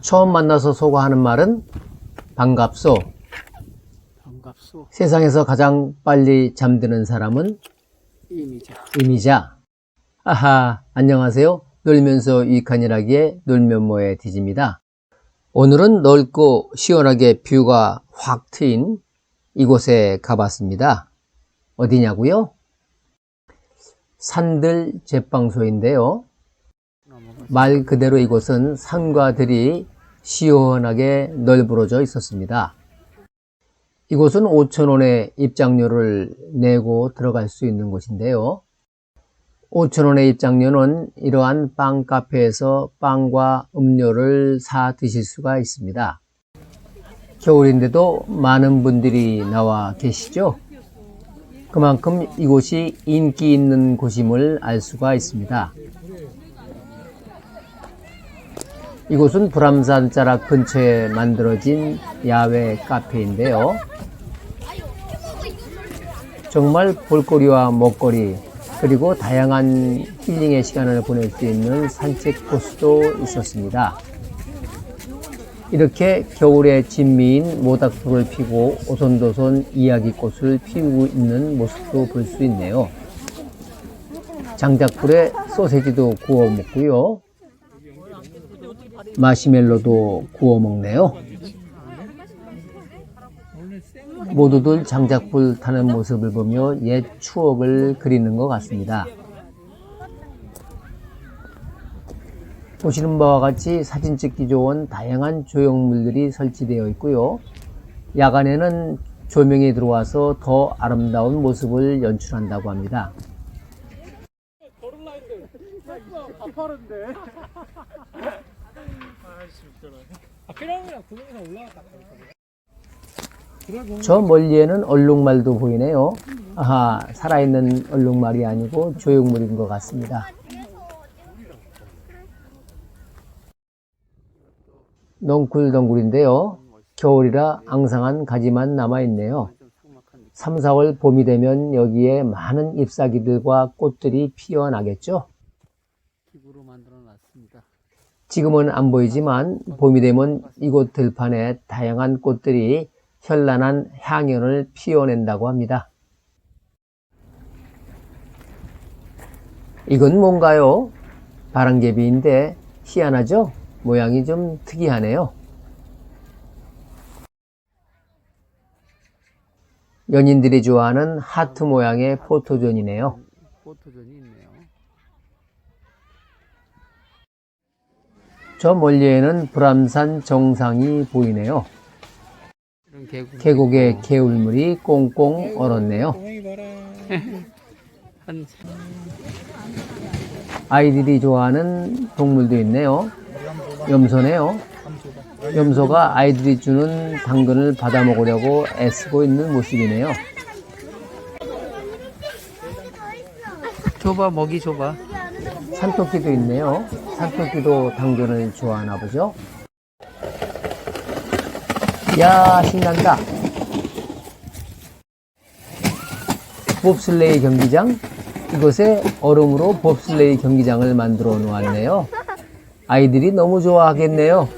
처음 만나서 소거하는 말은 반갑소. 반갑소. 세상에서 가장 빨리 잠드는 사람은 이미자. 이미자. 아하, 안녕하세요. 놀면서 유익한 일하기의 놀면모의 디지입니다. 오늘은 넓고 시원하게 뷰가 확 트인 이곳에 가봤습니다. 어디냐고요? 산들 제빵소인데요. 말 그대로 이곳은 산과 들이 시원하게 널브러져 있었습니다. 이곳은 5천원의 입장료를 내고 들어갈 수 있는 곳인데요. 5천원의 입장료는 이러한 빵 카페에서 빵과 음료를 사 드실 수가 있습니다. 겨울인데도 많은 분들이 나와 계시죠? 그만큼 이곳이 인기 있는 곳임을 알 수가 있습니다. 이곳은 불암산 자락 근처에 만들어진 야외 카페인데요. 정말 볼거리와 먹거리 그리고 다양한 힐링의 시간을 보낼 수 있는 산책 코스도 있었습니다. 이렇게 겨울에 진미인 모닥불을 피고 오손도손 이야기꽃을 피우고 있는 모습도 볼 수 있네요. 장작불에 소세지도 구워 먹고요. 마시멜로도 구워 먹네요. 모두들 장작불 타는 모습을 보며 옛 추억을 그리는 것 같습니다. 보시는 바와 같이 사진 찍기 좋은 다양한 조형물들이 설치되어 있고요. 야간에는 조명이 들어와서 더 아름다운 모습을 연출한다고 합니다. 아. 저 멀리에는 얼룩말도 보이네요. 아하, 살아있는 얼룩말이 아니고 조형물인 것 같습니다. 넝쿨덩굴인데요. 겨울이라 앙상한 가지만 남아있네요. 3, 4월 봄이 되면 여기에 많은 잎사귀들과 꽃들이 피어나겠죠? 기부로 만들어 놨습니다. 지금은 안 보이지만 봄이 되면 이곳 들판에 다양한 꽃들이 현란한 향연을 피워낸다고 합니다. 이건 뭔가요? 바람개비인데 희한하죠? 모양이 좀 특이하네요. 연인들이 좋아하는 하트 모양의 포토존이네요. 포토존이 있네요. 저 멀리에는 불암산 정상이 보이네요. 이런 계곡. 계곡에 개울물이 꽁꽁 얼었네요. 아이들이 좋아하는 동물도 있네요. 염소네요. 염소가 아이들이 주는 당근을 받아 먹으려고 애쓰고 있는 모습이네요. 줘봐 먹이 줘봐. 산토끼도 있네요. 산토끼도 당근을 좋아하나 보죠. 야 신난다. 봅슬레이 경기장 이곳에 얼음으로 봅슬레이 경기장을 만들어 놓았네요. 아이들이 너무 좋아하겠네요.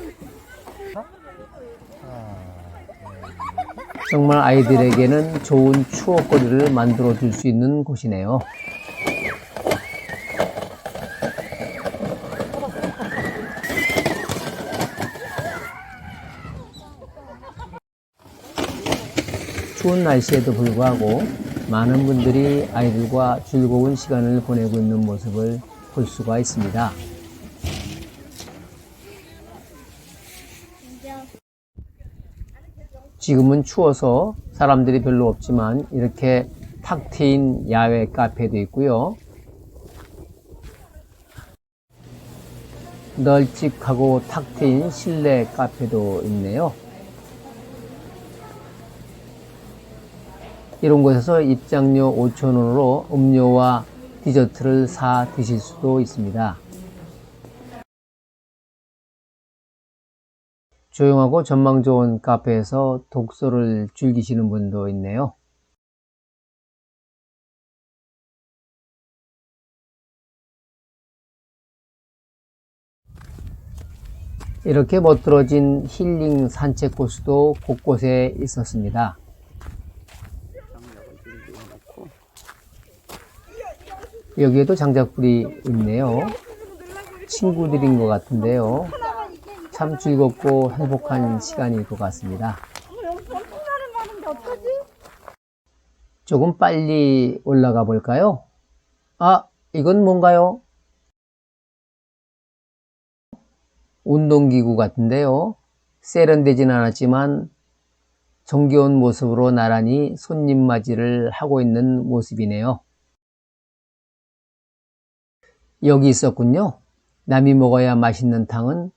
정말 아이들에게는 좋은 추억거리를 만들어 줄 수 있는 곳이네요. 추운 날씨에도 불구하고 많은 분들이 아이들과 즐거운 시간을 보내고 있는 모습을 볼 수가 있습니다. 지금은 추워서 사람들이 별로 없지만 이렇게 탁 트인 야외 카페도 있고요. 널찍하고 탁 트인 실내 카페도 있네요. 이런 곳에서 입장료 5,000원으로 음료와 디저트를 사 드실 수도 있습니다. 조용하고 전망 좋은 카페에서 독서를 즐기시는 분도 있네요. 이렇게 멋들어진 힐링 산책 코스도 곳곳에 있었습니다. 여기에도 장작불이 있네요. 친구들인 것 같은데요. 참 즐겁고 행복한 시간일 것 같습니다. 조금 빨리 올라가 볼까요? 아, 이건 뭔가요? 운동기구 같은데요. 세련되진 않았지만 정겨운 모습으로 나란히 손님 맞이를 하고 있는 모습이네요. 여기 있었군요. 남이 먹어야 맛있는 탕은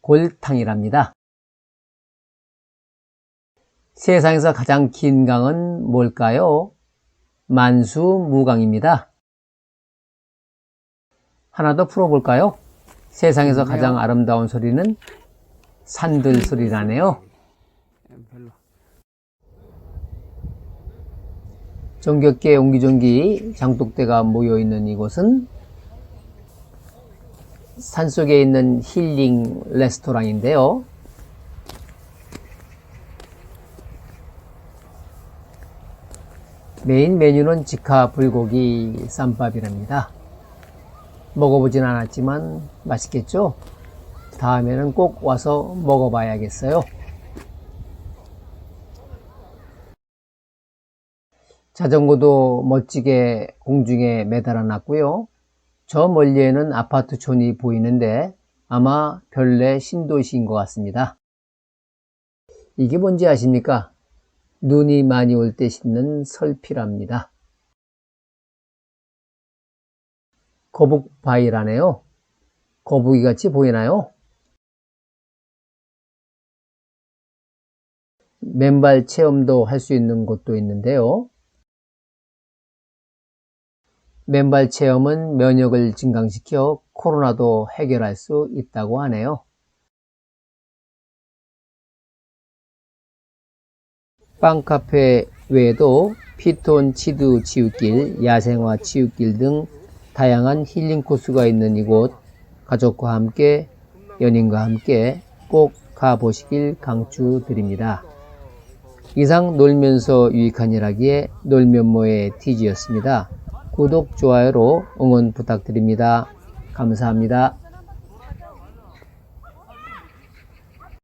골탕이랍니다. 세상에서 가장 긴 강은 뭘까요? 만수무강입니다. 하나 더 풀어볼까요? 세상에서 가장 아름다운 소리는 산들 소리라네요. 예, 별로 정겹게 옹기종기 장독대가 모여있는 이곳은 산속에 있는 힐링 레스토랑인데요. 메인 메뉴는 직화 불고기 쌈밥이랍니다. 먹어보진 않았지만 맛있겠죠? 다음에는 꼭 와서 먹어봐야겠어요. 자전거도 멋지게 공중에 매달아 놨고요. 저 멀리에는 아파트촌이 보이는데 아마 별내 신도시인 것 같습니다. 이게 뭔지 아십니까? 눈이 많이 올때 신는 설피랍니다. 거북바위라네요. 거북이 같이 보이나요? 맨발 체험도 할 수 있는 곳도 있는데요. 맨발 체험은 면역을 증강시켜 코로나도 해결할 수 있다고 하네요. 빵카페 외에도 피톤 치두 치유길, 야생화 치유길 등 다양한 힐링 코스가 있는 이곳 가족과 함께 연인과 함께 꼭 가보시길 강추드립니다. 이상 놀면서 유익한 일하기에 놀면모의 티지였습니다. 구독, 좋아요로 응원 부탁드립니다. 감사합니다.